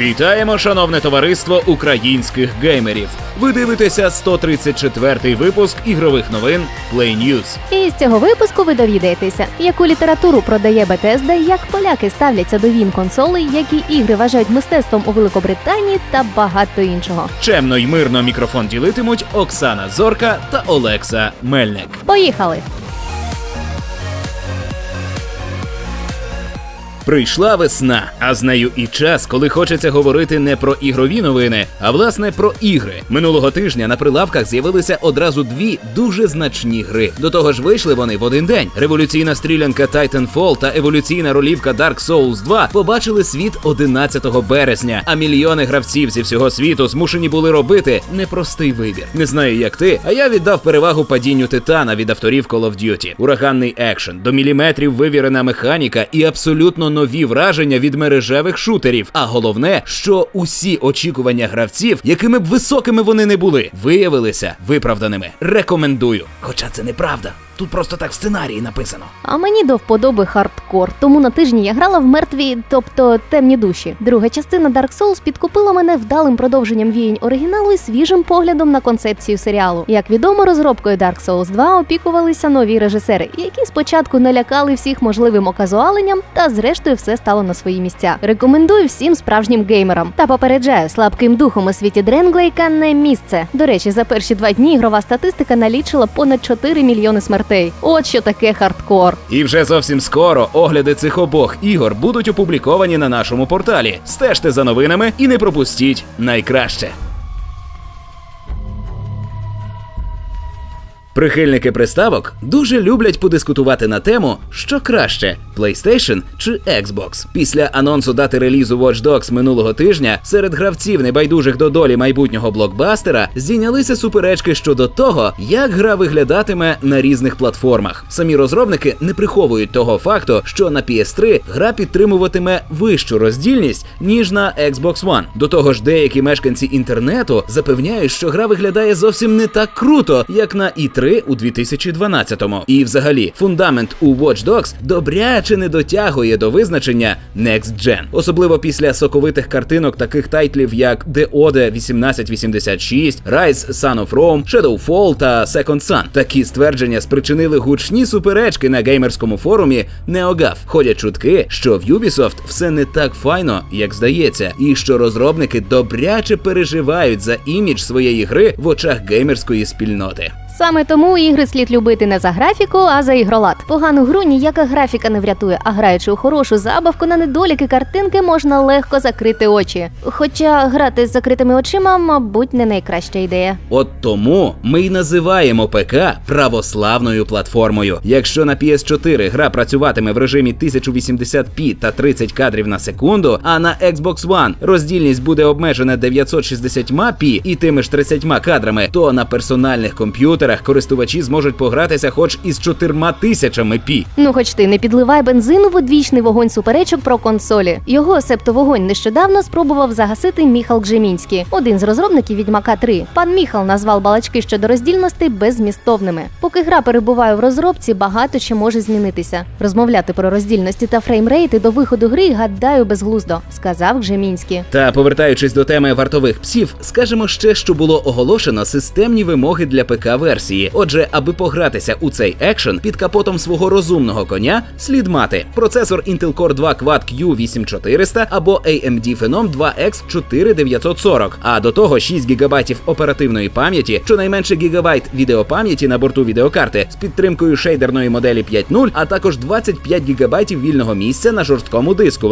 Вітаємо, шановне товариство українських геймерів. Ви дивитеся 134-й випуск ігрових новин Play News. І з цього випуску ви довідаєтеся, яку літературу продає Bethesda, як поляки ставляться до він консолей, які ігри вважають мистецтвом у Великобританії та багато іншого. Чемно й мирно мікрофон ділитимуть Оксана Зорка та Олекса Мельник. Поїхали! Прийшла весна, а з нею і час, коли хочеться говорити не про ігрові новини, а власне про ігри. Минулого тижня на прилавках з'явилися одразу дві дуже значні гри. До того ж, вийшли вони в один день. Революційна стрілянка Titanfall та еволюційна ролівка Dark Souls 2 побачили світ 11 березня. А мільйони гравців зі всього світу змушені були робити непростий вибір. Не знаю, як ти, а я віддав перевагу падінню титана від авторів Call of Duty. Ураганний екшен, до міліметрів вивірена механіка і абсолютно нові враження від мережевих шутерів. А головне, що усі очікування гравців, якими б високими вони не були, виявилися виправданими. Рекомендую. Хоча це неправда. Тут просто так в сценарії написано. А мені до вподоби хардкор, тому на тижні я грала в мертві, тобто темні душі. Друга частина Dark Souls підкупила мене вдалим продовженням віянь оригіналу і свіжим поглядом на концепцію серіалу. Як відомо, розробкою Dark Souls 2 опікувалися нові режисери, які спочатку налякали всіх можливим оказуаленням, та зрештою все стало на свої місця. Рекомендую всім справжнім геймерам та попереджаю слабким духом у світі Дренглейка не місце. До речі, за перші два дні ігрова статистика налічила понад 4 мільйони смертей. От що таке хардкор. І вже зовсім скоро огляди цих обох ігор будуть опубліковані на нашому порталі. Стежте за новинами і не пропустіть найкраще. Прихильники приставок дуже люблять подискутувати на тему, що краще PlayStation чи Xbox. Після анонсу дати релізу Watch Dogs минулого тижня серед гравців небайдужих до долі майбутнього блокбастера зійнялися суперечки щодо того, як гра виглядатиме на різних платформах. Самі розробники не приховують того факту, що на PS3 гра підтримуватиме вищу роздільність ніж на Xbox One. До того ж, деякі мешканці інтернету запевняють, що гра виглядає зовсім не так круто, як на i3 у 2012-му. І взагалі, фундамент у Watch Dogs добряче не дотягує до визначення Next Gen. Особливо після соковитих картинок таких тайтлів, як The Ode 1886, Rise Son of Rome, Shadowfall та Second Son. Такі ствердження спричинили гучні суперечки на геймерському форумі NeoGAF. Ходять чутки, що в Ubisoft все не так файно, як здається, і що розробники добряче переживають за імідж своєї гри в очах геймерської спільноти. Саме тому ігри слід любити не за графіку, а за ігролад. Погану гру ніяка графіка не врятує, а граючи у хорошу забавку на недоліки картинки можна легко закрити очі. Хоча грати з закритими очима, мабуть, не найкраща ідея. От тому ми й називаємо ПК православною платформою. Якщо на PS4 гра працюватиме в режимі 1080p та 30 кадрів на секунду, а на Xbox One роздільність буде обмежена 960p і тими ж 30 кадрами, то на персональних комп'ютерах користувачі зможуть погратися хоч із 4 тисячами пі. Ну, хоч ти не підливай бензину в одвічний вогонь суперечок про консолі. Його септо вогонь нещодавно спробував загасити Міхал Гжемінський, один з розробників Відьмака 3. Пан Міхал назвав балачки щодо роздільностей беззмістовними. Поки гра перебуває в розробці, багато ще може змінитися. Розмовляти про роздільності та фреймрейти до виходу гри гадаю безглуздо, сказав Гжемінський. Та повертаючись до теми вартових псів, скажемо ще, що було оголошено системні вимоги для ПК-версії. Отже, аби погратися у цей екшен під капотом свого розумного коня, слід мати процесор Intel Core 2 Quad Q8400 або AMD Phenom 2X 4940, а до того 6 ГБ оперативної пам'яті, щонайменше гігабайт відеопам'яті на борту відеокарти з підтримкою шейдерної моделі 5.0, а також 25 ГБ вільного місця на жорсткому диску.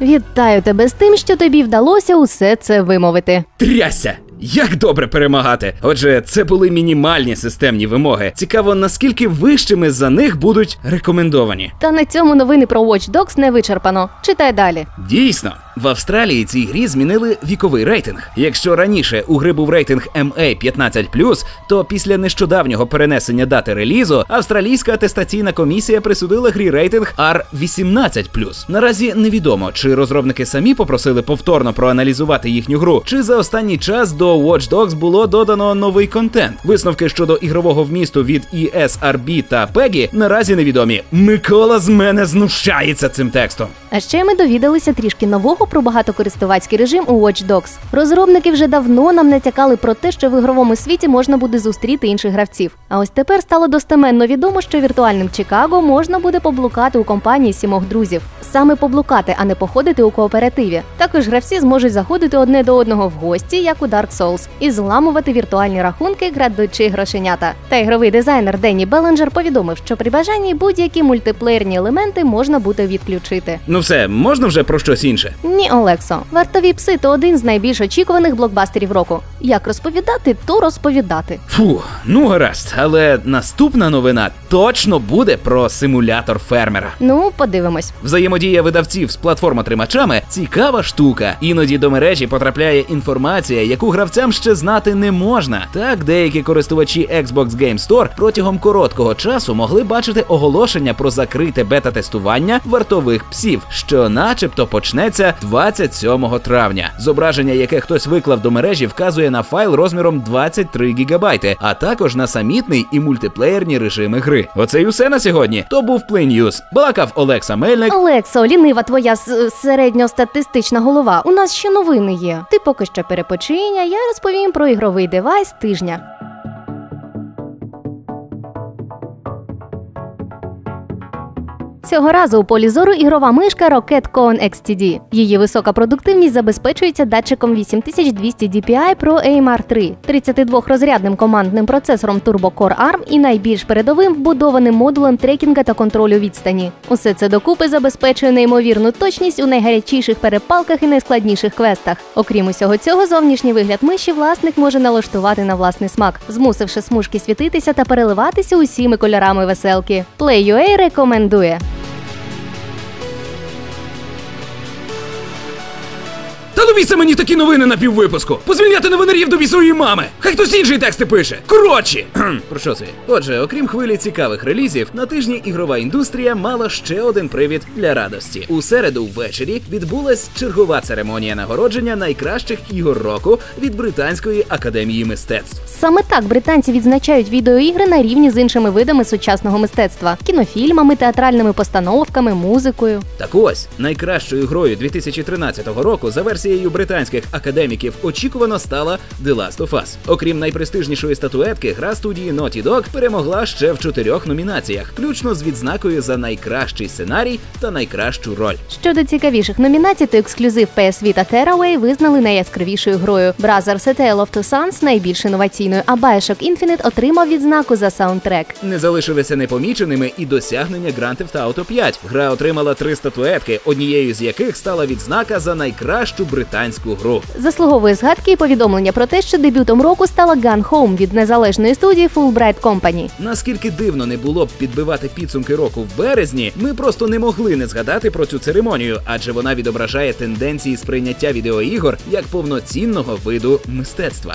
Вітаю тебе з тим, що тобі вдалося усе це вимовити. Тряся! Як добре перемагати! Отже, це були мінімальні системні вимоги. Цікаво, наскільки вищими за них будуть рекомендовані. Та на цьому новини про Watch Dogs не вичерпано. Читай далі. Дійсно, В Австралії цій грі змінили віковий рейтинг. Якщо раніше у гри був рейтинг MA 15+, то після нещодавнього перенесення дати релізу австралійська атестаційна комісія присудила грі рейтинг R18+. Наразі невідомо, чи розробники самі попросили повторно проаналізувати їхню гру, чи за останній час до Watch Dogs було додано новий контент. Висновки щодо ігрового вмісту від ESRB та PEGI наразі невідомі. Микола з мене знущається цим текстом. А ще ми довідалися трішки нового про багатокористувацький режим у Watch Dogs. Розробники вже давно нам натякали про те, що в ігровому світі можна буде зустріти інших гравців. А ось тепер стало достеменно відомо, що віртуальним Чикаго можна буде поблукати у компанії сімох друзів. Саме поблукати, а не походити у кооперативі. Також гравці зможуть заходити одне до одного в гості, як у Dark Souls, і зламувати віртуальні рахунки, крадучи грошенята. Та ігровий дизайнер Денні Беленджер повідомив, що при бажанні будь-які мультиплеєрні елементи можна буде відключити. Ну все, можна вже про щось інше. Ні, Олексо, вартові пси то один з найбільш очікуваних блокбастерів року. Як розповідати, то розповідати. Фу, ну гаразд, але наступна новина точно буде про симулятор фермера. Ну, подивимось. Взаємодія видавців з платформотримачами цікава штука. Іноді до мережі потрапляє інформація, яку гравцям ще знати не можна. Так, деякі користувачі Xbox Game Store протягом короткого часу могли бачити оголошення про закрите бета-тестування вартових псів, що начебто почнеться 27 травня. Зображення, яке хтось виклав до мережі, вказує на файл розміром 23 гігабайти, а також на самітний і мультиплеєрні режими гри. Оце й усе на сьогодні. То був Play. Балакав Олекса Мельник. Олексо, лінива твоя середньостатистична голова. У нас ще новини є. Ти поки що перепочинь, а я розповім про ігровий девайс тижня. Цього разу у полі зору ігрова мишка Rocket Cone XTD. Її висока продуктивність забезпечується датчиком 8200 DPI Pro AMR 3, 32-розрядним командним процесором Turbo Core ARM і найбільш передовим вбудованим модулем трекінга та контролю відстані. Усе це докупи забезпечує неймовірну точність у найгарячіших перепалках і найскладніших квестах. Окрім усього цього, зовнішній вигляд миші власник може налаштувати на власний смак, змусивши смужки світитися та переливатися усіми кольорами веселки. Play.ua рекомендує. Та до біса мені такі новини на піввипуску. Позвільняти новинарів до бісової мами. Хай хтось інший тексти пише. Коротше. Про що це? Отже, окрім хвилі цікавих релізів, на тижні ігрова індустрія мала ще один привід для радості. У середу ввечері відбулась чергова церемонія нагородження найкращих ігор року від Британської академії мистецтв. Саме так британці відзначають відеоігри на рівні з іншими видами сучасного мистецтва: кінофільмами, театральними постановками, музикою. Так ось найкращою грою 2013 року за версією британських академіків очікувано стала The Last of Us. Окрім найпрестижнішої статуетки, гра студії Naughty Dog перемогла ще в чотирьох номінаціях, включно з відзнакою за найкращий сценарій та найкращу роль. Щодо цікавіших номінацій, то ексклюзив PS Vita Tearaway визнали найяскравішою грою. Brothers A Tale of Two Sons – найбільш інноваційною, а Bioshock Infinite отримав відзнаку за саундтрек. Не залишилися непоміченими і досягнення Grand Theft Auto 5. Гра отримала три статуетки, однією з яких стала відзнака за найкращу британську гру. Заслуговує згадки і повідомлення про те, що дебютом року стала Gun Home від незалежної студії Fulbright Company. Наскільки дивно не було б підбивати підсумки року в березні, ми просто не могли не згадати про цю церемонію, адже вона відображає тенденції сприйняття відеоігор як повноцінного виду мистецтва.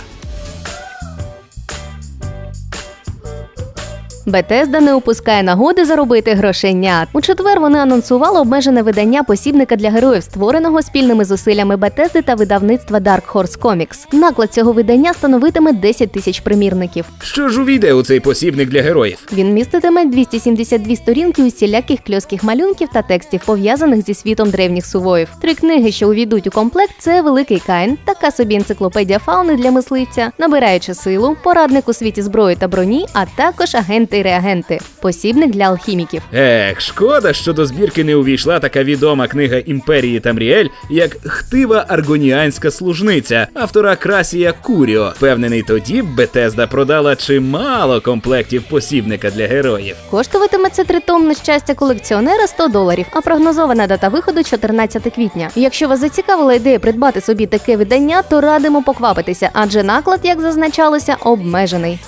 Bethesda не упускає нагоди заробити грошенят. У четвер вони анонсували обмежене видання посібника для героїв, створеного спільними зусиллями Bethesda та видавництва Dark Horse Comics. Наклад цього видання становитиме 10 тисяч примірників. Що ж увійде у цей посібник для героїв? Він міститиме 272 сторінки усіляких кльоских малюнків та текстів, пов'язаних зі світом древніх сувоїв. Три книги, що увійдуть у комплект, це Великий Каїн, така собі енциклопедія фауни для мисливця, набираючи силу, порадник у світі зброї та броні, а також агенти і реагенти, посібник для алхіміків. Ех, шкода, що до збірки не увійшла така відома книга імперії Тамріель, як Хтива Аргоніанська служниця автора Красія Куріо. Впевнений, тоді Бетезда продала чимало комплектів посібника для героїв. Коштуватиме це тритомне щастя колекціонера 100 доларів, а прогнозована дата виходу 14 квітня. Якщо вас зацікавила ідея придбати собі таке видання, то радимо поквапитися, адже наклад, як зазначалося, обмежений.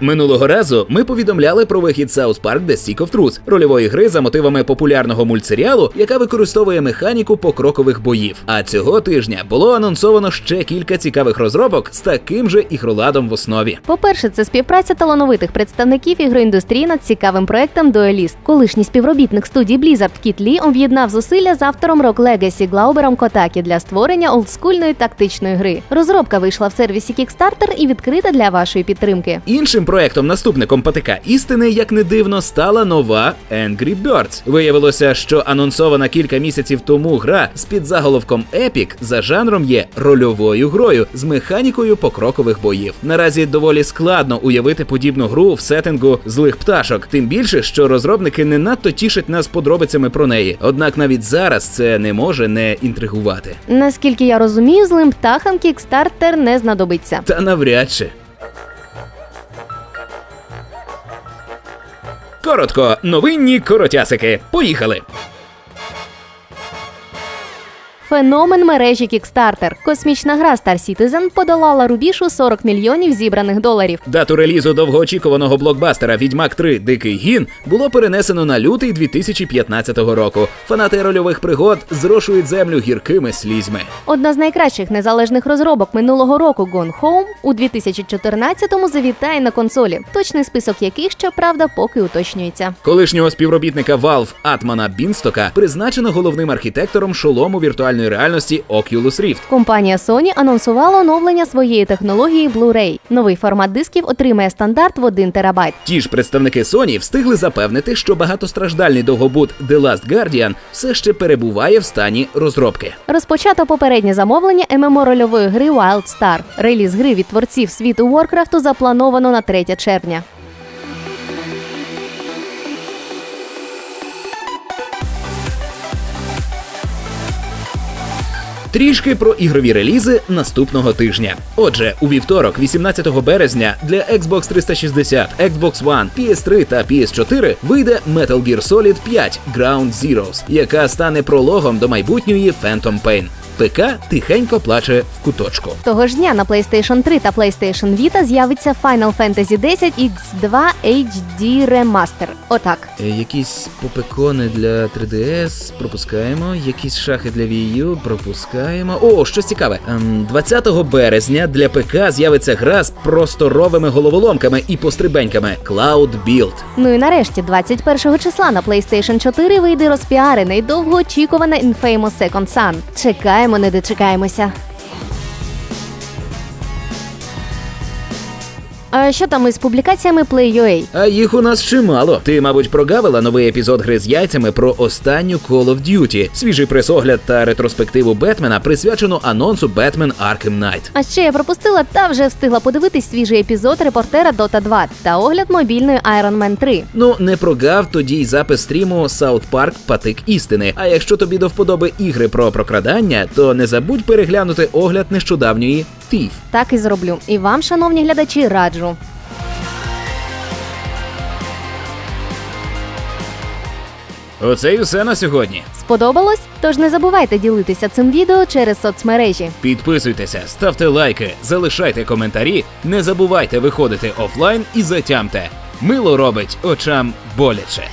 Минулого разу ми повідомляли про вихід South Park The Stick of Truth, рольової гри за мотивами популярного мультсеріалу, яка використовує механіку покрокових боїв. А цього тижня було анонсовано ще кілька цікавих розробок з таким же ігроладом в основі. По-перше, це співпраця талановитих представників ігроіндустрії над цікавим проектом Duelist. Колишній співробітник студії Blizzard Кіт Лі об'єднав зусилля з автором Rock Legacy Глаубером Котакі для створення олдскульної тактичної гри. Розробка вийшла в сервісі Kickstarter і відкрита для вашої підтримки. Іншим проектом, наступником ПТК істини, як не дивно, стала нова Angry Birds. Виявилося, що анонсована кілька місяців тому гра з під заголовком Epic за жанром є рольовою грою з механікою покрокових боїв. Наразі доволі складно уявити подібну гру в сеттингу злих пташок, тим більше, що розробники не надто тішать нас подробицями про неї. Однак навіть зараз це не може не інтригувати. Наскільки я розумію, злим птахам Kickstarter не знадобиться. Та навряд чи. Коротко, новинні коротясики. Поїхали. Феномен мережі Kickstarter. Космічна гра Star Citizen подолала рубіж у 40 мільйонів зібраних доларів. Дату релізу довгоочікуваного блокбастера Відьмак 3 Дикий гін було перенесено на лютий 2015 року. Фанати рольових пригод зрошують землю гіркими слізьми. Одна з найкращих незалежних розробок минулого року Gone Home у 2014-му завітає на консолі, точний список яких, щоправда, поки уточнюється. Колишнього співробітника Valve Атмана Бінстока призначено головним архітектором шолому віртуальної реальності Oculus Rift. Компанія Sony анонсувала оновлення своєї технології Blu-ray. Новий формат дисків отримає стандарт в 1 терабайт. Ті ж представники Sony встигли запевнити, що багатостраждальний довгобут The Last Guardian все ще перебуває в стані розробки. Розпочато попереднє замовлення ММО рольової гри Wild Star. Реліз гри від творців світу Warcraft заплановано на 3 червня. Трішки про ігрові релізи наступного тижня. Отже, у вівторок, 18 березня, для Xbox 360, Xbox One, PS3 та PS4 вийде Metal Gear Solid 5 Ground Zeroes, яка стане прологом до майбутньої Phantom Pain. ПК тихенько плаче в куточку. Того ж дня на PlayStation 3 та PlayStation Vita з'явиться Final Fantasy X X2 HD Remaster. Отак. Е, Якісь попекони для 3DS пропускаємо, якісь шахи для Wii U пропускаємо. О, щось цікаве. Ем, 20 березня для ПК з'явиться гра з просторовими головоломками і пострибеньками Cloud Build. Ну і нарешті, 21 числа на PlayStation 4 вийде розпіарений довгоочікувана Infamous Second Son. Чекаємо, не дочекаємося. А що там із публікаціями Play.ua? А їх у нас чимало. Ти, мабуть, прогавила новий епізод гри з яйцями про останню Call of Duty. Свіжий пресогляд та ретроспективу Бетмена присвячено анонсу Batman Arkham Knight. А ще я пропустила та вже встигла подивитись свіжий епізод репортера Dota 2 та огляд мобільної Iron Man 3. Ну, не прогав тоді й запис стріму South Park Патик істини. А якщо тобі до вподоби ігри про прокрадання, то не забудь переглянути огляд нещодавньої Thief. Так і зроблю. І вам, шановні глядачі, раджу. Оце й усе на сьогодні. Сподобалось? Тож не забувайте ділитися цим відео через соцмережі. Підписуйтеся, ставте лайки, залишайте коментарі, не забувайте виходити офлайн і затямте. Мило робить очам боляче.